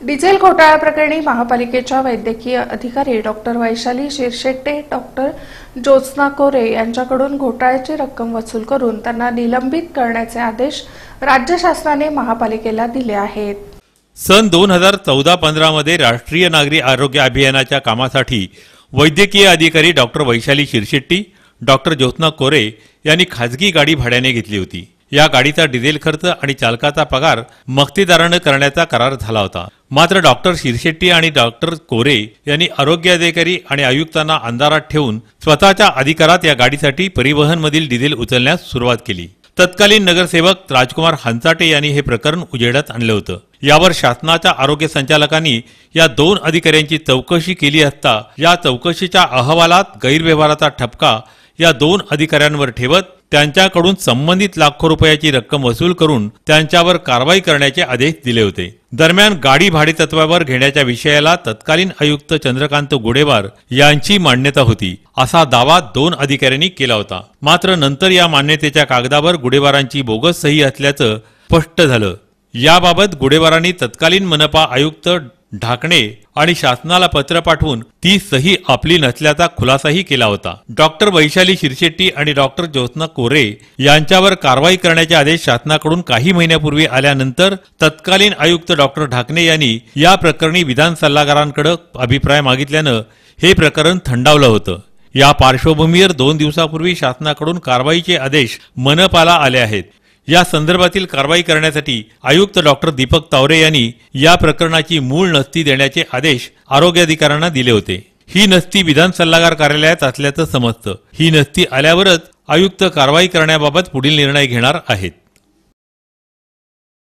Diesel घोटाळा प्रकरणी महापालिकेच्या वैद्यकीय अधिकारी डॉक्टर वैशाली शिरशेट्टे डॉक्टर ज्योत्स्ना कोरे यांच्याकडून घोटाळ्याची रक्कम वसूल करून त्यांना निलंबित करण्याचे आदेश राज्य शासनाने महापालिकेला दिले आहेत. सन दोन हजार चौदा पंधरामध्ये राष्ट्रीय नागरी आरोग्य अभियानाच्या कामासाठी वैद्यकीय अधिकारी डॉक्टर वैशाली शिरशेट्टी डॉक्टर ज्योत्ना कोरे यांनी खाजगी गाडी भाड्याने घेतली होती. या गाडीचा डिझेल खर्च आणि चालकाचा पगार मक्तेदारानं करण्याचा करार झाला होता. मात्र डॉक्टर शिरशेट्टी आणि डॉक्टर कोरे यांनी आरोग्य अधिकारी आणि आयुक्तांना अंधारात ठेवून स्वतःच्या अधिकारात या गाडीसाठी परिवहनमधील डिझेल उचलण्यास सुरुवात केली. तत्कालीन नगरसेवक राजकुमार हंचाटे यांनी हे प्रकरण उजेडात आणलं होतं. यावर शासनाच्या आरोग्य संचालकांनी या दोन अधिकाऱ्यांची चौकशी केली असता या चौकशीच्या अहवालात गैरव्यवहाराचा ठपका या दोन अधिकाऱ्यांवर ठेवत त्यांच्याकडून संबंधित लाखो रुपयाची रक्कम वसूल करून त्यांच्यावर कारवाई करण्याचे आदेश दिले होते. दरम्यान गाडी भाडेतत्वावर घेण्याच्या विषयाला तत्कालीन आयुक्त चंद्रकांत गुडेवार यांची मान्यता होती. असा दावा दोन अधिकाऱ्यांनी केला होता. मात्र नंतर या मान्यतेच्या कागदावर गुडेवारांची बोगस सही असल्याचं स्पष्ट झालं. याबाबत गुडेवारांनी तत्कालीन मनपा आयुक्त ढाकणे आणि शासनाला पत्र पाठवून ती सही आपली नसल्याचा खुलासाही केला होता. डॉक्टर वैशाली शिरशेट्टी आणि डॉक्टर ज्योत्ना कोरे यांच्यावर कारवाई करण्याचे आदेश शासनाकडून काही महिन्यापूर्वी आल्यानंतर तत्कालीन आयुक्त डॉक्टर ढाकणे यांनी या प्रकरणी विधान सल्लागारांकडे अभिप्राय मागितल्यानं हे प्रकरण थंडावलं होतं. या पार्श्वभूमीवर दोन दिवसापूर्वी शासनाकडून कारवाईचे आदेश मनपाला आले आहेत. या संदर्भातील कारवाई करण्यासाठी आयुक्त डॉक्टर दीपक तावरे यांनी या प्रकरणाची मूळ नस्ती देण्याचे आदेश आरोग्य अधिकाऱ्यांना दिले होते. ही नस्ती विधान सल्लागार कार्यालयात असल्याचं समजतं. ही नस्ती आल्यावरच आयुक्त कारवाई करण्याबाबत पुढील निर्णय घेणार आहेत.